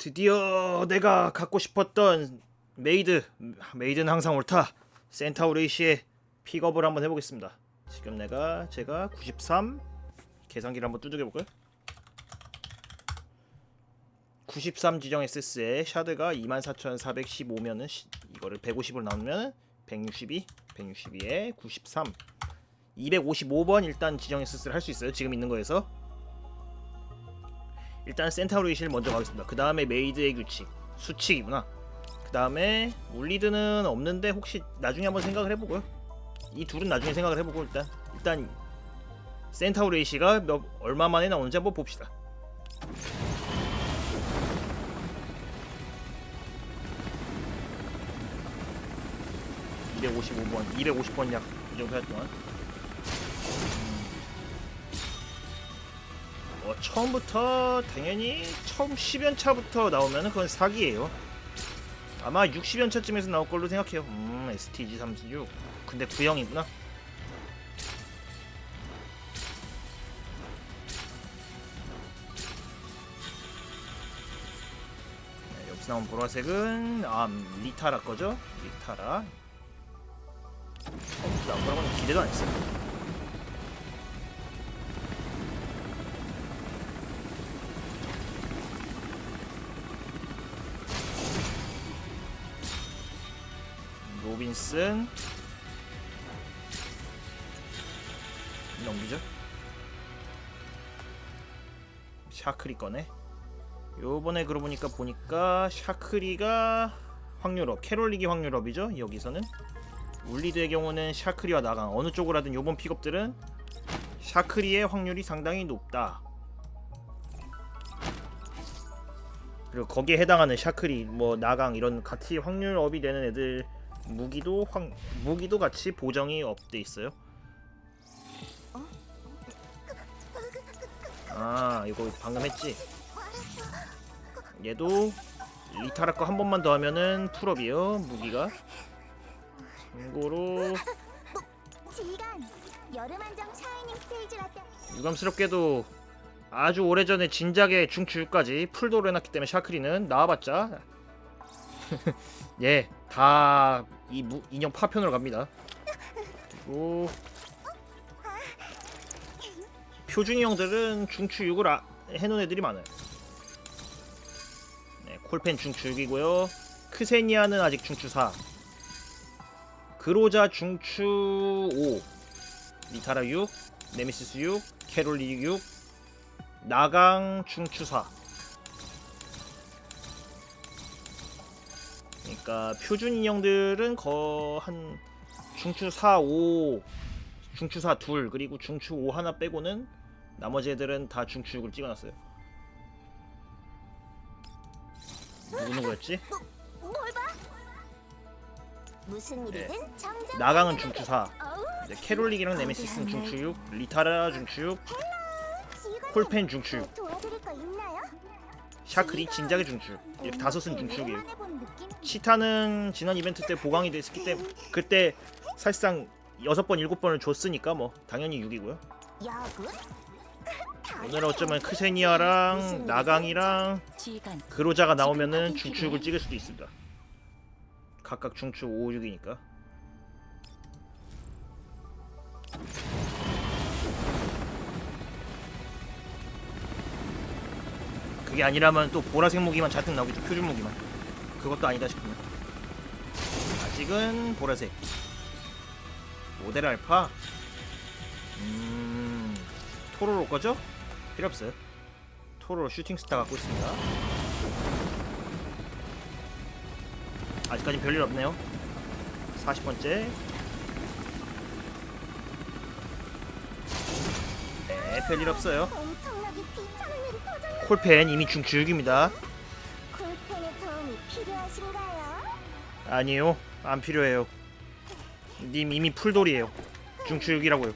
드디어 내가 갖고 싶었던 메이드 메이드는 항상 옳다. 센타우레이시의 픽업을 한번 해보겠습니다. 지금 내가 제가 93 계산기를 한번 두들겨 볼까요? 93 지정 SS에 샤드가 24,415면은 이거를 150으로 나누면 162 162에 93 255번 일단 지정 SS를 할 수 있어요 지금 있는 거에서 일단 센타우리실 먼저 가겠습니다. 그 다음에 메이드의 규칙 수칙이구나. 그 다음에 울리드는 없는데 혹시 나중에 한번 생각을 해보고요. 이 둘은 나중에 생각을 해보고 일단 일단 센타우레이시가 몇 얼마 만에 나오는지 한번 봅시다. (255번) (250번) 약 이 정도 할 동안 어, 처음부터 당연히 처음 10연차부터 나오면 그건 사기예요. 아마 60연차쯤에서 나올 걸로 생각해요. 음, STG 36. 근데 구형이구나. 네, 여기서 나온 보라색은 아 음, 리타라 거죠? 리타라. 처음부터 나올 거라고는 기대도 안 했어요. 로빈슨. 넘기죠. 샤크리 거네 요번에 그러고 보니까 보니까 샤크리가 확률업 캐롤리기 확률업이죠. 여기서는. 울리드의 경우는 샤크리와 나강 어느 쪽으로 하든 요번 픽업들은 샤크리의 확률이 상당히 높다. 그리고 거기에 해당하는 샤크리 뭐 나강 이런 같이 확률업이 되는 애들 무기도 확 무기도 같이 보정이 업돼 있어요. 아 이거 방금 했지. 얘도 리타라 거한 번만 더 하면은 풀업이에요 무기가. 참고로 유감스럽게도 아주 오래전에 진작에 중추까지 풀도로 해놨기 때문에 샤크리는 나와봤자 예, 다 이 인형 파편으로 갑니다. 그리고 표준 인형들은 중추 6을 아, 해놓은 애들이 많아요. 네, 콜펜 중추 6이고요. 크세니아는 아직 중추 4. 그로자 중추 5. 리타라 6. 네미시스 6. 캐롤리 6. 나강 중추 4. 그러니까 표준 인형들은 거한 중추 4, 5, 중추 4 둘, 그리고 중추 5 하나 빼고는 나머지 애들은 다 중추 6을 찍어놨어요. 누구 누구였지? 뭘 봐? 무슨 일이든 정정 나강은 중추 4, 어우, 이제 캐롤릭이랑 네메시스는 중추 6, 리타라 중추 6, 지휘관님, 콜펜 중추 6, 도와드릴 거 있나요? 샤크리 진작에 중추 6. 이렇게 다섯은 중추 6이에요. 오랜만에 본 느낌? 치타는 지난 이벤트 때 보강이 됐기 때문에 그때 사실상 6번, 7번을 줬으니까 뭐 당연히 6이고요. 야구? 오늘 어쩌면 크세니아랑 나강이랑 그로자가 나오면은 중축을 찍을 수도 있습니다. 각각 중축 5, 6이니까. 그게 아니라면 또 보라색 무기만 잔뜩 나오겠죠. 표준 무기만. 그것도 아니다 싶으면. 아직은 보라색. 모델 알파. 음. 토로로 거죠? 필요 없어요. 토로 슈팅 스타 갖고 있습니다. 아직까지 별일 없네요. 40번째. 네, 별일 없어요. 비참한 일이. 콜펜 이미 중추육입니다. 쿨펜의 도움이 필요하신가요? 아니요, 안 필요해요. 님 이미 풀돌이에요. 중추육이라고요.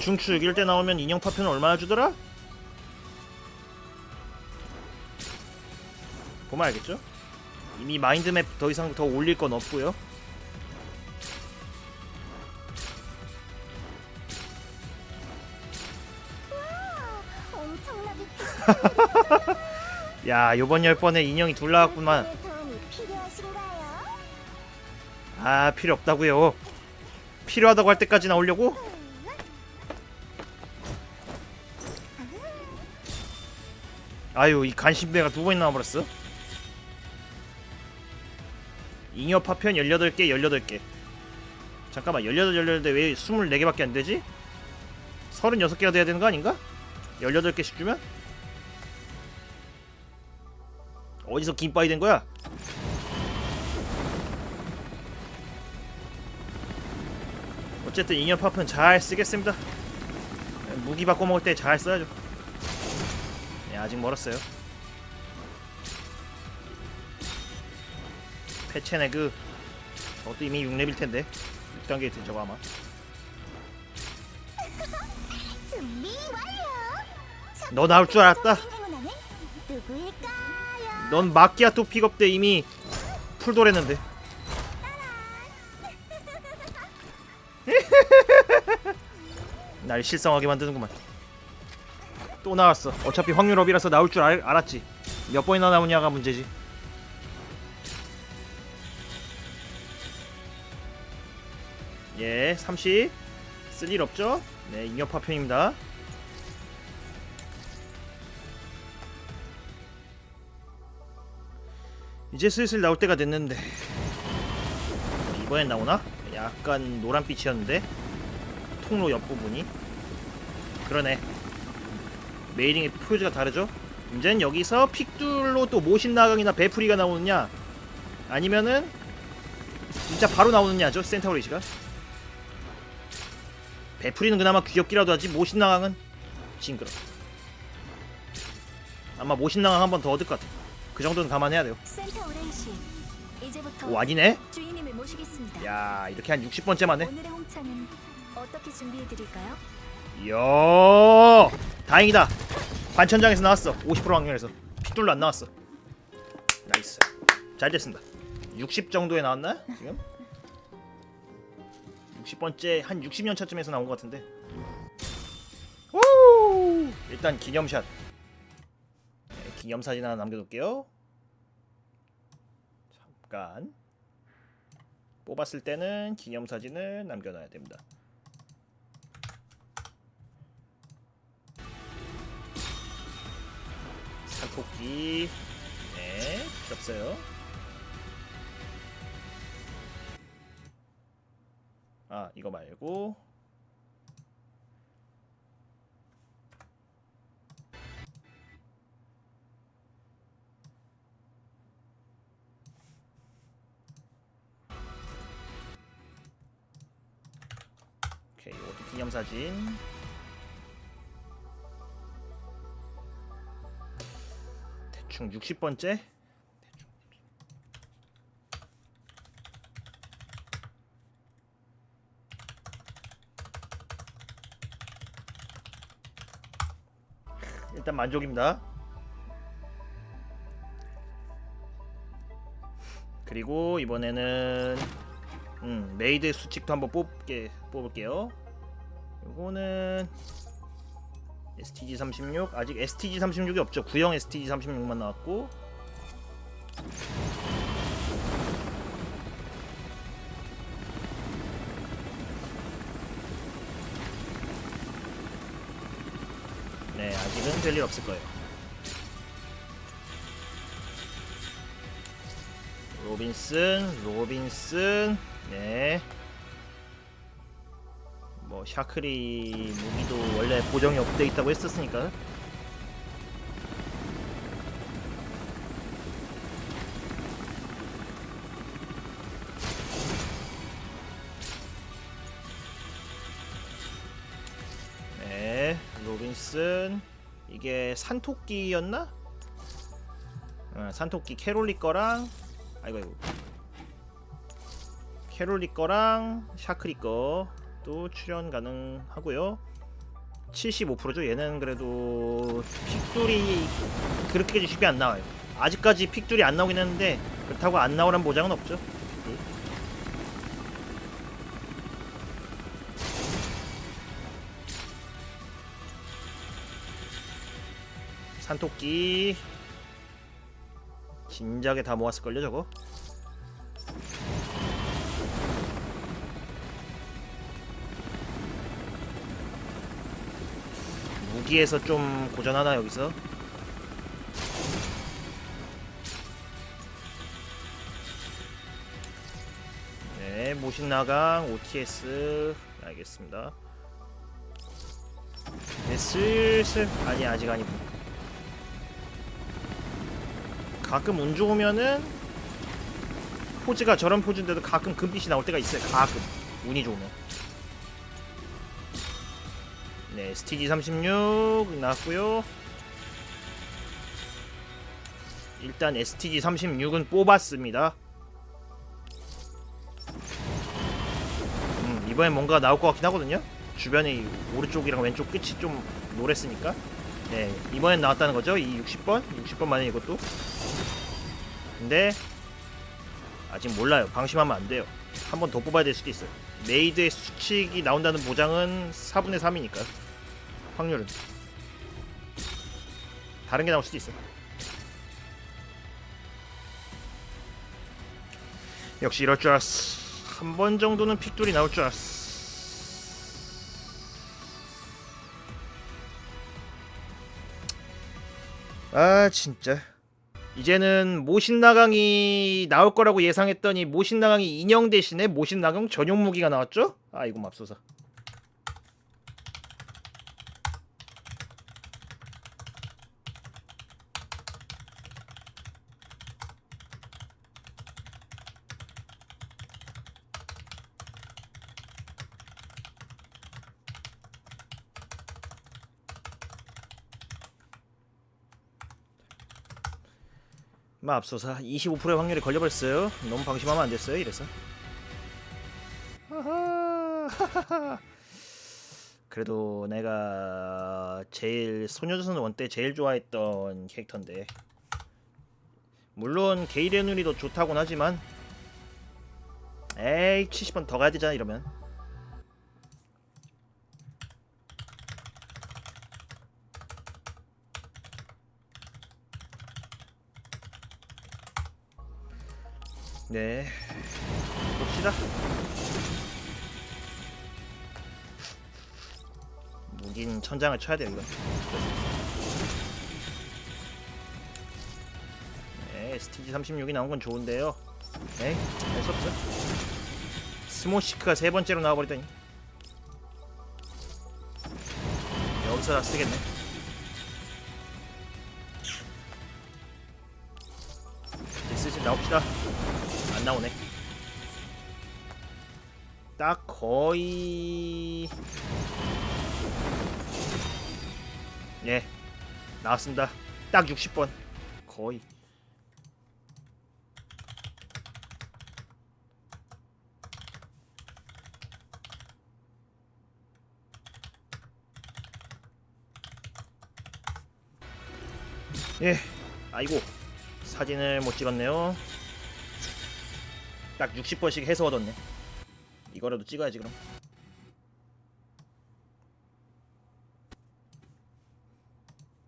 중추육일 때 나오면 인형 파편 얼마나 주더라? 보면 알겠죠? 이미 마인드맵 더 이상 더 올릴 건 없고요. 야 요번 열 번에 인형이 둘 나왔구만? 아 필요 없다고요 필요하다고 할 때까지 나오려고? 아유 이 간신배가 두 번이나 나와버렸어 잉여 파편 18개 18개 잠깐만 18, 18인데 왜 24개밖에 안 되지? 36개가 돼야 되는 거 아닌가? 18개씩 주면? 어디서 김빠이 된 거야? 어쨌든 잉여 파편 잘 쓰겠습니다. 무기 바꿔 먹을 때 잘 써야죠. 네, 아직 멀었어요. 패체네그. 저것도 이미 6렙일 텐데. 6단계일 텐데 저거 아마. 너 나올 줄 알았다. 누구일까요? 넌 마키아토 픽업 때 이미 풀돌했는데 날 실성하게 만드는구만 또 나왔어 어차피 확률업이라서 나올 줄 알, 알았지 몇 번이나 나오냐가 문제지 예, 30. 쓸 일 없죠? 네, 잉여 파편입니다. 이제 슬슬 나올 때가 됐는데. 이번엔 나오나? 약간 노란빛이었는데? 통로 옆부분이? 그러네. 메이링의 표지가 다르죠? 이제는 여기서 픽둘로 또 모신나강이나 베프리가 나오느냐? 아니면은 진짜 바로 나오느냐죠 센타우리시가? 베프리는 그나마 귀엽기라도 하지 모신나강은? 징그러 아마 모신나강 한 번 더 얻을 것 같아 그 정도는 감안해야 돼요. 센터 오렌시 이제부터 오 아니네? 주인님을 모시겠습니다. 야 이렇게 한 60번째 만에. 오늘의 홍차는 어떻게 준비해 드릴까요? 이야 다행이다. 반천장에서 나왔어. 50% 확률에서. 픽돌로 안 나왔어. 나이스. 잘 됐습니다. 60 정도에 나왔나 지금? 60번째 한 60년 차쯤에서 나온 것 같은데. 오 일단 기념샷. 네, 기념사진 하나 남겨둘게요. 잠깐. 뽑았을 때는 기념사진을 남겨놔야 됩니다. 살코기. 네 필요 없어요. 아 이거 말고 기념사진 대충 60번째 일단 만족입니다. 그리고 이번에는 음, 메이드 수칙도 한번 뽑게 뽑을게요. 요거는 STG 36 아직 STG 36이 없죠. 구형 STG 36만 나왔고 네 아직은 별일 없을 거예요. 로빈슨, 로빈슨, 네. 뭐 샤크리 무기도 원래 보정이 업돼 있다고 했었으니까. 네, 로빈슨 이게 산토끼였나? 어, 산토끼 캐롤리 거랑 아이고 아이고 캐롤리 거랑 샤크리 거 또 출연 가능하고요. 75%죠. 얘는 그래도 픽돌이 그렇게 쉽게 안 나와요. 아직까지 픽돌이 안 나오긴 했는데 그렇다고 안 나오란 보장은 없죠. 산토끼 진작에 다 모았을걸요 저거 무기에서 좀 고전하나 여기서? 네 모신 나강 OTS 알겠습니다. 네 슬슬. 아니 아직 아니고. 가끔 운 좋으면은 포즈가 저런 포즈인데도 가끔 금빛이 나올 때가 있어요 가끔. 운이 좋으면 네 스티지 36 나왔고요. 일단 STG 36은 뽑았습니다. 음, 이번엔 뭔가 나올 것 같긴 하거든요. 주변에 이 오른쪽이랑 왼쪽 끝이 좀 노랬으니까. 네 이번엔 나왔다는 거죠? 이 60번? 60번 만에 이것도? 근데 아직 몰라요. 방심하면 안 돼요. 한 번 더 뽑아야 될 수도 있어요. 메이드의 수칙이 나온다는 보장은 4분의 3이니까 확률은. 다른 게 나올 수도 있어요. 역시 이럴 줄 알았어. 한 번 정도는 픽돌이 나올 줄 알았어. 아 진짜. 이제는 모신나강이 나올 거라고 예상했더니 모신나강이 인형 대신에 모신나강 전용 무기가 나왔죠? 아 이거 맙소사 맙소사 25%의 확률이 걸려버렸어요. 너무 방심하면 안 됐어요 이래서. 그래도 내가 제일 소녀조선 원때 제일 좋아했던 캐릭터인데. 물론 게일의 눈이 더 좋다곤 하지만 에이 70번 더 가야 되잖아 이러면 네. 봅시다 무긴 천장을 쳐야 돼요 이거. 네 STG 36이 나온 건 좋은데요. 에이 할수 없어 스모시크가 세 번째로 나와버리다니. 여기서 다 쓰겠네. 슬슬 나옵시다. 안 나오네. 딱 거의 예 나왔습니다. 딱 60번 거의 예 아이고 사진을 못 찍었네요. 딱 60번씩 해서 얻었네. 이거라도 찍어야지 그럼.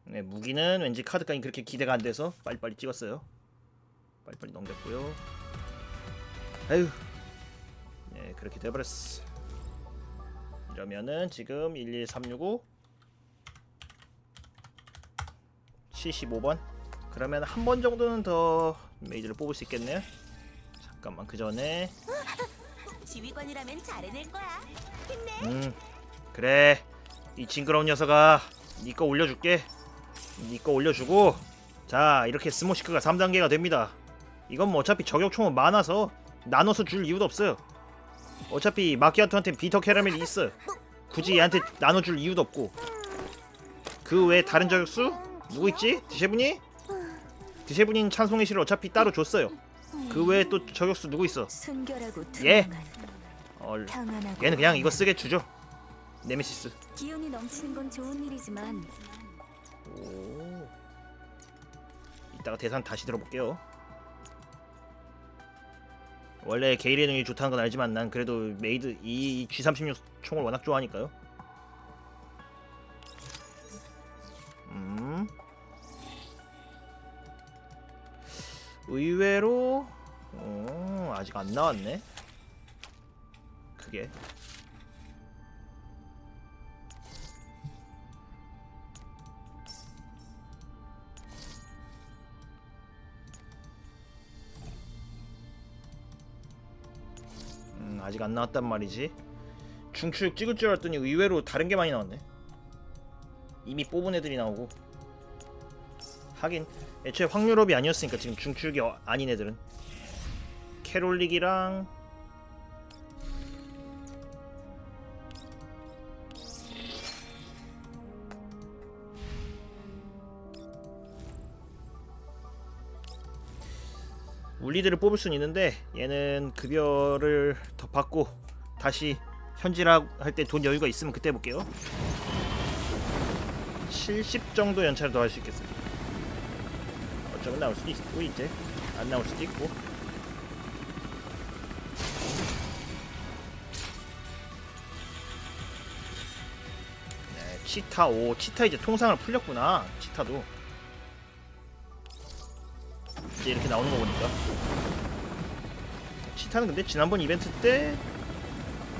네 무기는 왠지 카드깡이 그렇게 기대가 안 돼서 빨리빨리 찍었어요. 빨리빨리 넘겼고요. 아유, 네 그렇게 돼버렸어. 이러면은 지금 11365 75번 그러면 한 번 정도는 더 메이드를 뽑을 수 있겠네요. 잠깐만 그 전에. 지휘관이라면 잘해낼 거야. 음 그래. 이 징그러운 녀석아 니 거 올려줄게. 니 거 올려주고. 자 이렇게 스모시크가 3단계가 됩니다. 이건 뭐 어차피 저격총은 많아서 나눠서 줄 이유도 없어요. 어차피 마키아토한테 비터 캐러멜이 있어. 굳이 얘한테 나눠줄 이유도 없고. 그 외에 다른 저격수? 누구 있지? 디셰분이? 디셰분이는 찬송의 실을 어차피 따로 줬어요 그 외에 또 저격수 누구 있어? 순결하고 예. 얼... 평안하고 얘는 그냥 이거 쓰게 주죠 네메시스 기운이 넘치는 건 좋은 일이지만 오. 이따가 대산 다시 들어볼게요. 원래 게일의 능이 좋다는 건 알지만 난 그래도 메이드 이 G36 총을 워낙 좋아하니까요. 의외로 어, 아직 안 나왔네. 그게 음, 아직 안 나왔단 말이지. 중추육 찍을 줄 알았더니 의외로 다른 게 많이 나왔네. 이미 뽑은 애들이 나오고. 하긴 애초에 확률업이 아니었으니까 지금 중추육이 어- 아닌 애들은 캐롤릭이랑 울리들을 뽑을 수는 있는데 얘는 급여를 더 받고 다시 현질할 때 돈 여유가 있으면 그때 볼게요. 70 정도 연차를 더 할 수 있겠어요. 어쩌면 나올 수도 있고 이제 안 나올 수도 있고. 네, 치타 오 치타 이제 통상을 풀렸구나. 치타도 이제 이렇게 나오는 거 보니까. 치타는 근데 지난번 이벤트 때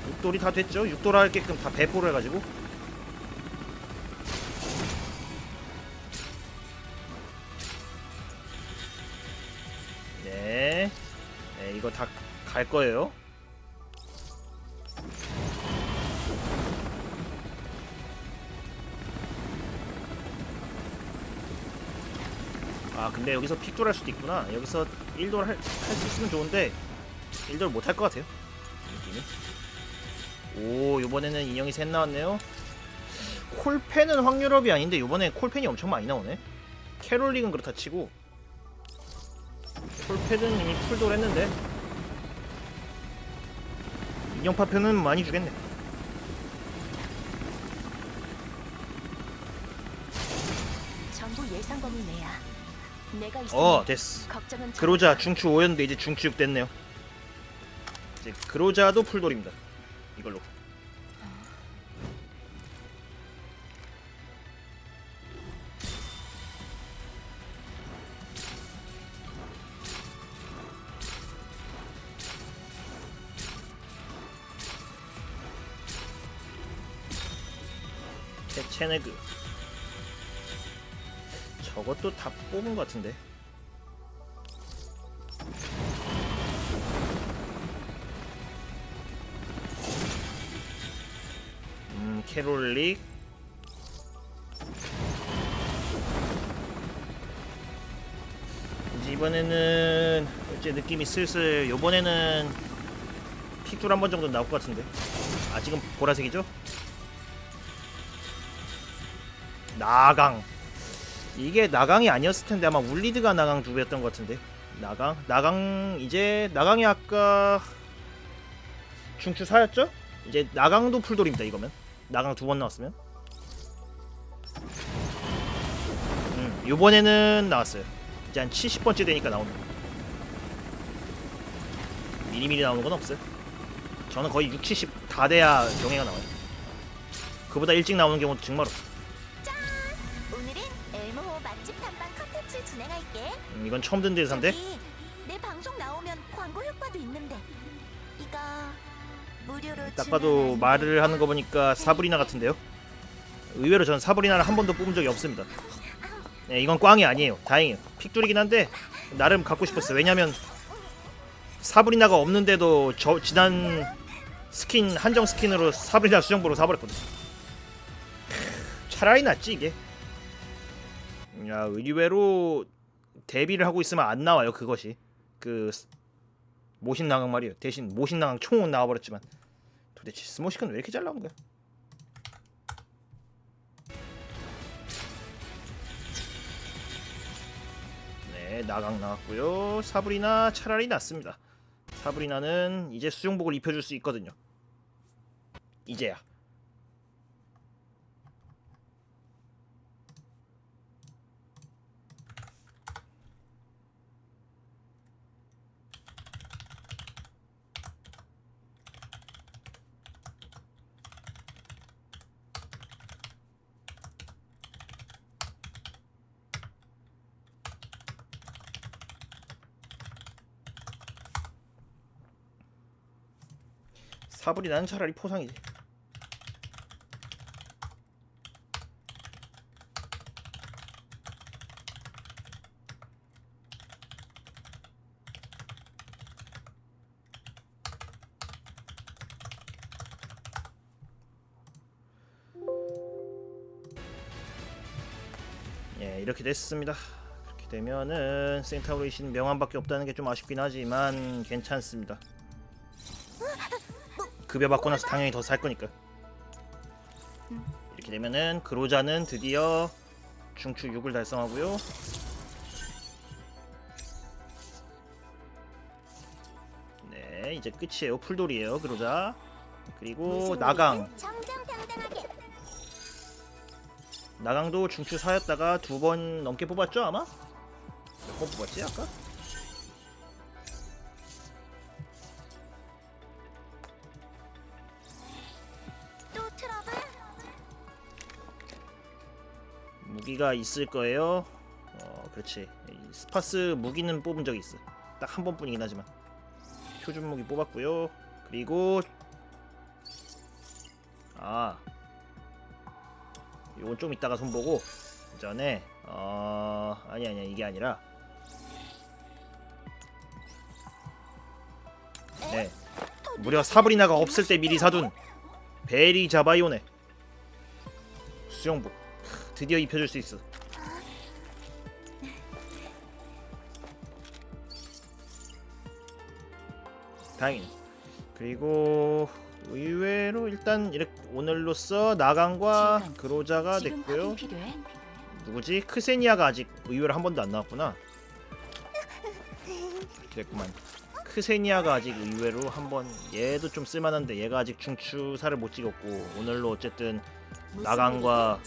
육돌이 다 됐죠. 육돌 할게끔 다 배포를 해가지고 갈 거예요. 아, 근데 여기서 픽돌 할 수도 있구나. 여기서 1돌 할수 있으면 좋은데 1돌 못 할 것 같아요. 느낌이. 오, 이번에는 인형이 셋 나왔네요. 콜펜은 확률업이 아닌데 이번에 콜펜이 엄청 많이 나오네. 캐롤릭은 그렇다 치고 콜펜은 이미 풀돌 했는데 인형 파편은 많이 주겠네. 전부 예상 범위 내야. 내가 어 됐어. 걱정은 그로자 중추 5였는데 이제 중추 6 됐네요. 이제 그로자도 풀돌입니다. 이걸로. 케체네그 저것도 다 뽑은 것 같은데. 음, 캐롤릭. 이제 이번에는 이제 느낌이 슬슬 요번에는 픽줄 한번 정도 나올 것 같은데. 아직은 보라색이죠? 나강. 이게 나강이 아니었을 텐데 아마 울리드가 나강 두배였던 것 같은데. 나강? 나강 이제 나강이 아까 중추 사였죠? 이제 나강도 풀돌입니다 이거면. 나강 두 번 나왔으면. 음 요번에는 나왔어요. 이제 한 70번째 되니까 나오는 미리미리 나오는 건 없어요. 저는 거의 6, 70 다 돼야 명예가 나와요. 그보다 일찍 나오는 경우도 정말 없어 오 진행할게. 음, 이건 처음 듣는 대사인데 저기, 내 방송 나오면 광고 효과도 있는데 이거 무료로 딱 봐도 말을 하는 거 보니까 사브리나 같은데요. 의외로 전 사브리나를 한 번도 뽑은 적이 없습니다. 네, 이건 꽝이 아니에요. 다행이에요. 픽돌이긴 한데 나름 갖고 싶었어요. 왜냐면 사브리나가 없는데도 저 지난 스킨 한정 스킨으로 사브리나 수정보로 사버렸거든. 크, 차라리 낫지 이게. 야 의외로 데뷔를 하고 있으면 안 나와요 그것이 그 모신낭항 말이에요. 대신 모신낭항 총은 나와버렸지만 도대체 스모식은 왜 이렇게 잘 나오는 거야? 네, 나강 나왔고요. 사브리나 차라리 낫습니다. 사브리나는 이제 수영복을 입혀줄 수 있거든요. 이제야. 사불이 나는 차라리 포상이지. 예, 이렇게 됐습니다. 그렇게 되면은 센타우레이신 명함밖에 없다는 게 좀 아쉽긴 하지만 괜찮습니다. 급여 받고 나서 당연히 더 살 거니까. 이렇게 되면은 그로자는 드디어 중추 6을 달성하고요. 네, 이제 끝이에요. 풀돌이에요, 그로자. 그리고 나강. 나강도 중추 4였다가 두 번 넘게 뽑았죠, 아마? 몇 번 뽑았지, 아까? 무기가 있을 거예요. 어, 그렇지. 이 스파스 무기는 뽑은 적이 있어. 딱 한 번뿐이긴 하지만 표준 무기 뽑았고요. 그리고 아, 이건 좀 이따가 손보고 그 전에 어 아니 아니야 이게 아니라 네 무려 사브리나가 없을 때 미리 사둔 베리 자바이오네 수영복 드디어 입혀줄 수 있어. 다행이네. 그리고 의외로 일단 이렇게 오늘로써 나강과 그로자가 됐고요. 누구지? 크세니아가 아직 의외로 한 번도 안 나왔구나. 됐구만. 크세니아가 아직 의외로 한번 얘도 좀 쓸만한데 얘가 아직 중추사를 못 찍었고 오늘로 어쨌든 나강과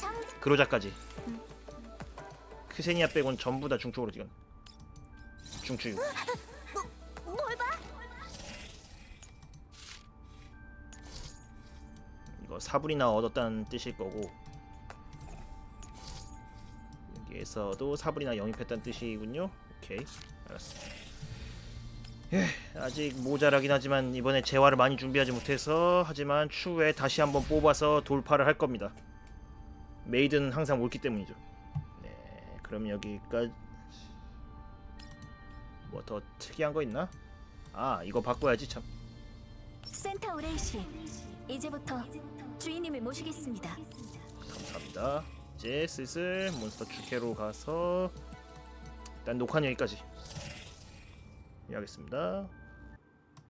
그로자까지. 크세니아 빼곤 전부 다 중축으로 찍은 중추 뭘 봐? 이거 사불이나 얻었다는 뜻일 거고 여기에서도 사불이나 영입했다는 뜻이군요. 오케이. 알았어 예, 아직 모자라긴 하지만 이번에 재화를 많이 준비하지 못해서 하지만 추후에 다시 한번 뽑아서 돌파를 할 겁니다 메이드는 항상 옳기 때문이죠 네 그럼 여기까지 뭐 더 특이한 거 있나? 아 이거 바꿔야지 참 센터 우레이시 이제부터 주인님을 모시겠습니다 감사합니다. 이제 슬슬 몬스터 축회로 가서 일단 녹화는 여기까지. 해야겠습니다.